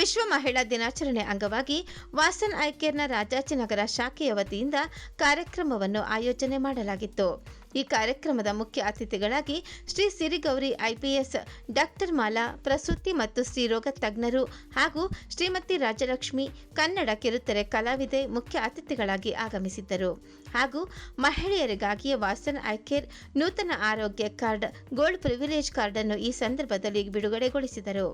ವಿಶ್ವ ಮಹಿಳಾ ದಿನಾಚರಣೆ ಅಂಗವಾಗಿ ವಾಸನ್ ಐಕೇರ್ನ ರಾಜಾಜಿನಗರ ಶಾಖೆಯ ವತಿಯಿಂದ ಕಾರ್ಯಕ್ರಮವನ್ನು ಆಯೋಜನೆ ಮಾಡಲಾಗಿತ್ತು. ಈ ಕಾರ್ಯಕ್ರಮದ ಮುಖ್ಯ ಅತಿಥಿಗಳಾಗಿ ಶ್ರೀ ಸಿರಿಗೌರಿ ಐಪಿಎಸ್ ಡಾಕ್ಟರ್ ಮಾಲಾ ಪ್ರಸೂತಿ ಮತ್ತು ಸ್ತ್ರೀರೋಗ ತಜ್ಞರು ಹಾಗೂ ಶ್ರೀಮತಿ ರಾಜಲಕ್ಷ್ಮಿ ಕನ್ನಡ ಕಿರುತೆರೆ ಕಲಾವಿದೆ ಮುಖ್ಯ ಅತಿಥಿಗಳಾಗಿ ಆಗಮಿಸಿದ್ದರು. ಹಾಗೂ ಮಹಿಳೆಯರಿಗಾಗಿ ವಾಸನ್ ಐಕೇರ್ ನೂತನ ಆರೋಗ್ಯ ಕಾರ್ಡ್, ಗೋಲ್ಡ್ ಪ್ರಿವಿಲೇಜ್ ಕಾರ್ಡ್ ಅನ್ನು ಈ ಸಂದರ್ಭದಲ್ಲಿ ಬಿಡುಗಡೆಗೊಳಿಸಿದರು.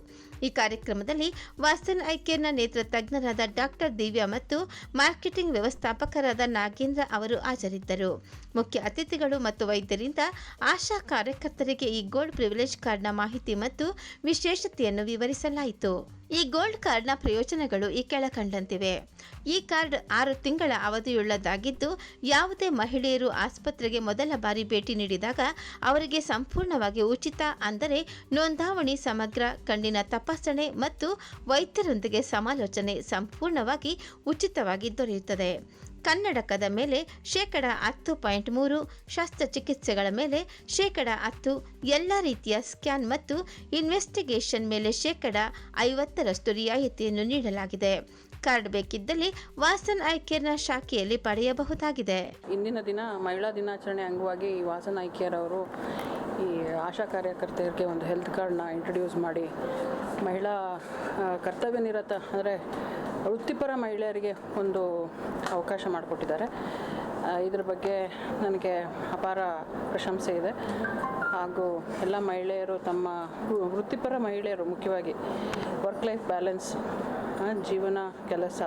ಈ ಕಾರ್ಯಕ್ರಮದಲ್ಲಿ ವಾಸನ್ ಐಕೇರ್ನ ನೇತೃ ತಜ್ಞರಾದ ಡಾಕ್ಟರ್ ದಿವ್ಯಾ ಮತ್ತು ಮಾರ್ಕೆಟಿಂಗ್ ವ್ಯವಸ್ಥಾಪಕರಾದ ನಾಗೇಂದ್ರ ಅವರು ಹಾಜರಿದ್ದರು. ಮುಖ್ಯ ಅತಿಥಿಗಳು ಮತ್ತು ವೈದ್ಯರಿಂದ ಆಶಾ ಕಾರ್ಯಕರ್ತರಿಗೆ ಈ ಗೋಲ್ಡ್ ಪ್ರಿವಿಲೇಜ್ ಕಾರ್ಡ್ನ ಮಾಹಿತಿ ಮತ್ತು ವಿಶೇಷತೆಯನ್ನು ವಿವರಿಸಲಾಯಿತು. ಈ ಗೋಲ್ಡ್ ಕಾರ್ಡ್ನ ಪ್ರಯೋಜನಗಳು ಈ ಕೆಳಕಂಡಂತಿವೆ ಈ ಕಾರ್ಡ್ ಆರು ತಿಂಗಳ ಅವಧಿಯುಳ್ಳದಾಗಿದ್ದು ಯಾವುದೇ ಮಹಿಳೆಯರು ಆಸ್ಪತ್ರೆಗೆ ಮೊದಲ ಬಾರಿ ಭೇಟಿ ನೀಡಿದಾಗ ಅವರಿಗೆ ಸಂಪೂರ್ಣವಾಗಿ ಉಚಿತ ಅಂದರೆ ನೋಂದಾವಣಿ ಸಮಗ್ರ ಕಣ್ಣಿನ ತಪಾಸಣೆ ಮತ್ತು ವೈದ್ಯರೊಂದಿಗೆ ಸಮಾಲೋಚನೆ ಸಂಪೂರ್ಣವಾಗಿ ಉಚಿತವಾಗಿ ದೊರೆಯುತ್ತದೆ. ಕನ್ನಡಕದ ಮೇಲೆ ಶೇಕಡ ಹತ್ತು ಪಾಯಿಂಟ್ ಮೂರು, ಶಸ್ತ್ರಚಿಕಿತ್ಸೆಗಳ ಮೇಲೆ ಶೇಕಡ ಹತ್ತು, ಎಲ್ಲ ರೀತಿಯ ಸ್ಕ್ಯಾನ್ ಮತ್ತು ಇನ್ವೆಸ್ಟಿಗೇಷನ್ ಮೇಲೆ ಶೇಕಡ ಐವತ್ತರಷ್ಟು ರಿಯಾಯಿತಿಯನ್ನು ನೀಡಲಾಗಿದೆ. ಕಾರ್ಡ್ ಬೇಕಿದ್ದಲ್ಲಿ ವಾಸನ್ ಐಕೇರ್ನ ಶಾಖೆಯಲ್ಲಿ ಪಡೆಯಬಹುದಾಗಿದೆ. ಇಂದಿನ ದಿನ ಮಹಿಳಾ ದಿನಾಚರಣೆ ಅಂಗವಾಗಿ ವಾಸನ್ ಕೇರ್ ಅವರು ಈ ಆಶಾ ಕಾರ್ಯಕರ್ತೆಯರಿಗೆ ಒಂದು ಹೆಲ್ತ್ ಕಾರ್ಡ್ನ ಇಂಟ್ರೊಡ್ಯೂಸ್ ಮಾಡಿ. ಮಹಿಳಾ ಕರ್ತವ್ಯ ನಿರತ ಅಂದರೆ ವೃತ್ತಿಪರ ಮಹಿಳೆಯರಿಗೆ ಒಂದು ಅವಕಾಶ ಮಾಡಿಕೊಟ್ಟಿದ್ದಾರೆ. ಇದ್ರ ಬಗ್ಗೆ ನನಗೆ ಅಪಾರ ಪ್ರಶಂಸೆ ಇದೆ. ಹಾಗೂ ಎಲ್ಲ ಮಹಿಳೆಯರು ತಮ್ಮ ವೃತ್ತಿಪರ ಮಹಿಳೆಯರು ಮುಖ್ಯವಾಗಿ ವರ್ಕ್ ಲೈಫ್ ಬ್ಯಾಲೆನ್ಸ್ ಜೀವನ, ಕೆಲಸ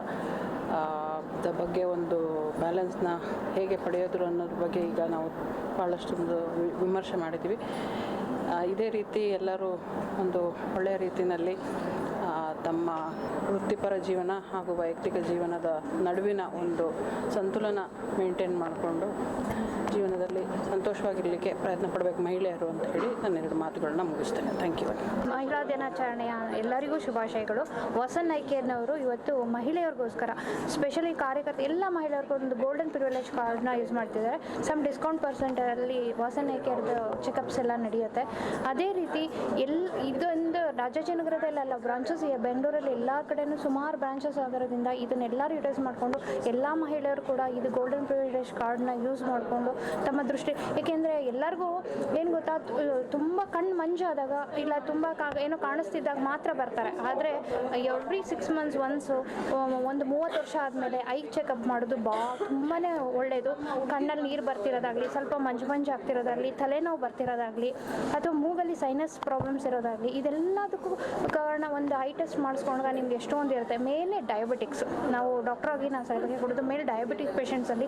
ದ ಬಗ್ಗೆ ಒಂದು ಬ್ಯಾಲೆನ್ಸ್ನ ಹೇಗೆ ಪಡೆಯೋದು ಅನ್ನೋದ್ರ ಬಗ್ಗೆ ಈಗ ನಾವು ಭಾಳಷ್ಟೊಂದು ವಿಮರ್ಶೆ ಮಾಡಿದ್ದೀವಿ. ಇದೇ ರೀತಿ ಎಲ್ಲರೂ ಒಂದು ಒಳ್ಳೆಯ ರೀತಿಯಲ್ಲಿ ತಮ್ಮ ವೃತ್ತಿಪರ ಜೀವನ ಹಾಗೂ ವೈಯಕ್ತಿಕ ಜೀವನದ ನಡುವಿನ ಒಂದು ಸಂತುಲನ ಮೇಂಟೈನ್ ಮಾಡಿಕೊಂಡು ಜೀವನದಲ್ಲಿ ಸಂತೋಷವಾಗಿರಲಿಕ್ಕೆ ಪ್ರಯತ್ನ ಪಡಬೇಕು ಮಹಿಳೆಯರು ಅಂತ ಹೇಳಿ ನಾನು ಎರಡು ಮಾತುಗಳನ್ನ ಮುಗಿಸ್ತೇನೆ. ಥ್ಯಾಂಕ್ ಯು ಮಹಿಳಾ ದಿನಾಚರಣೆಯ ಎಲ್ಲರಿಗೂ ಶುಭಾಶಯಗಳು. ವಸನ್ ಐಕೇರ್ನವರು ಇವತ್ತು ಮಹಿಳೆಯರಿಗೋಸ್ಕರ ಸ್ಪೆಷಲಿ ಕಾರ್ಯಕರ್ತ ಎಲ್ಲ ಮಹಿಳೆಯರಿಗೂ ಒಂದು ಗೋಲ್ಡನ್ ಪ್ರಿವಿಲೇಜ್ ಕಾರ್ಡ್ನ ಯೂಸ್ ಮಾಡ್ತಿದ್ದಾರೆ. ಸಮ್ ಡಿಸ್ಕೌಂಟ್ ಪರ್ಸೆಂಟಲ್ಲಿ ವಸನ್ ಐಕೇರ್ದು ಚೆಕಪ್ಸ್ ಎಲ್ಲ ನಡೆಯುತ್ತೆ. ಅದೇ ರೀತಿ ಎಲ್ ಇದೊಂದು ರಾಜಾಜಿನಗರದಲ್ಲೆಲ್ಲ ಬ್ರಾಂಚಸ್ ಬೆಂಗಳೂರಲ್ಲಿ ಎಲ್ಲ ಕಡೆನೂ ಸುಮಾರು ಬ್ರಾಂಚಸ್ ಆಗಿರೋದ್ರಿಂದ ಇದನ್ನೆಲ್ಲರೂ ಯೂಟಿಲೈಸ್ ಮಾಡಿಕೊಂಡು ಎಲ್ಲ ಮಹಿಳೆಯರು ಕೂಡ ಇದು ಗೋಲ್ಡನ್ ಪ್ರಿವಿಲೇಜ್ ಕಾರ್ಡ್ನ ಯೂಸ್ ಮಾಡಿಕೊಂಡು ತಮ್ಮ ದೃಷ್ಟಿ ಏಕೆಂದರೆ ಎಲ್ಲರಿಗೂ ಏನು ಗೊತ್ತಾ ತುಂಬ ಕಣ್ಣು ಮಂಜಾದಾಗ ಇಲ್ಲ ತುಂಬ ಏನೋ ಕಾಣಿಸ್ತಿದ್ದಾಗ ಮಾತ್ರ ಬರ್ತಾರೆ. ಆದರೆ ಎವ್ರಿ ಸಿಕ್ಸ್ ಮಂತ್ಸ್ ಒನ್ಸು ಒಂದು ಮೂವತ್ತು ವರ್ಷ ಆದಮೇಲೆ ಐ ಚೆಕಪ್ ಮಾಡೋದು ಬಾ ತುಂಬಾ ಒಳ್ಳೆಯದು ಕಣ್ಣಲ್ಲಿ ನೀರು ಬರ್ತಿರೋದಾಗಲಿ, ಸ್ವಲ್ಪ ಮಂಜು ಮಂಜು ಆಗ್ತಿರೋದಾಗಲಿ, ತಲೆನೋವು ಬರ್ತಿರೋದಾಗಲಿ, ಅಥವಾ ಮೂಗಲ್ಲಿ ಸೈನಸ್ ಪ್ರಾಬ್ಲಮ್ಸ್ ಇರೋದಾಗಲಿ, ಇದೆಲ್ಲದಕ್ಕೂ ಕಾರಣ ಒಂದು ಐ ಟೆಸ್ಟ್ ಮಾಡಿಸ್ಕೊಂಡಾಗ ನಿಮ್ಗೆ ಎಷ್ಟೊಂದು ಇರುತ್ತೆ. ಮೇಲೆ ಡಯಾಬಿಟಿಕ್ಸ್ ನಾವು ಡಾಕ್ಟರ್ ಆಗಿ ನಾನು ಸಲಹೆ ಕೊಡೋದು ಮೇಲೆ ಡಯಾಬಿಟಿಕ್ ಪೇಷೆಂಟ್ಸಲ್ಲಿ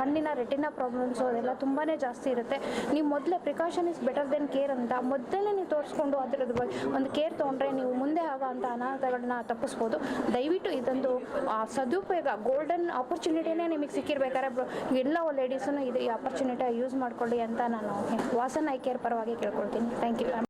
ಕಣ್ಣಿನ ರೆಟಿನ ಪ್ರಾಬ್ಲಮ್ಸು ಅದೆಲ್ಲ ತುಂಬಾ ಜಾಸ್ತಿ ಇರುತ್ತೆ. ನೀವು ಮೊದಲೇ precaution is better than care ಅಂತ ಮೊದಲೇ ನೀವು ತೋರಿಸ್ಕೊಂಡು ಅದರದ್ದು ಬಗ್ಗೆ ಒಂದು ಕೇರ್ ತೊಗೊಂಡ್ರೆ ನೀವು ಮುಂದೆ ಆಗೋ ಅಂಥ ಅನಾಹುತಗಳನ್ನ ತಪ್ಪಿಸ್ಬೋದು. ದಯವಿಟ್ಟು ಇದೊಂದು ಸದುಪಯೋಗ ಗೋಲ್ಡನ್ ಆಪರ್ಚುನಿಟಿನೇ ನಿಮಗೆ ಸಿಕ್ಕಿರ್ಬೇಕಾದ್ರೆ ಎಲ್ಲ ಲೇಡೀಸನ್ನು ಇದು ಈ ಆಪರ್ಚುನಿಟಿ ಯೂಸ್ ಮಾಡ್ಕೊಳ್ಳಿ ಅಂತ ನಾನು ವಾಸನ್ ಐ ಕೇರ್ ಪರವಾಗಿ ಕೇಳ್ಕೊಳ್ತೀನಿ ಥ್ಯಾಂಕ್ ಯು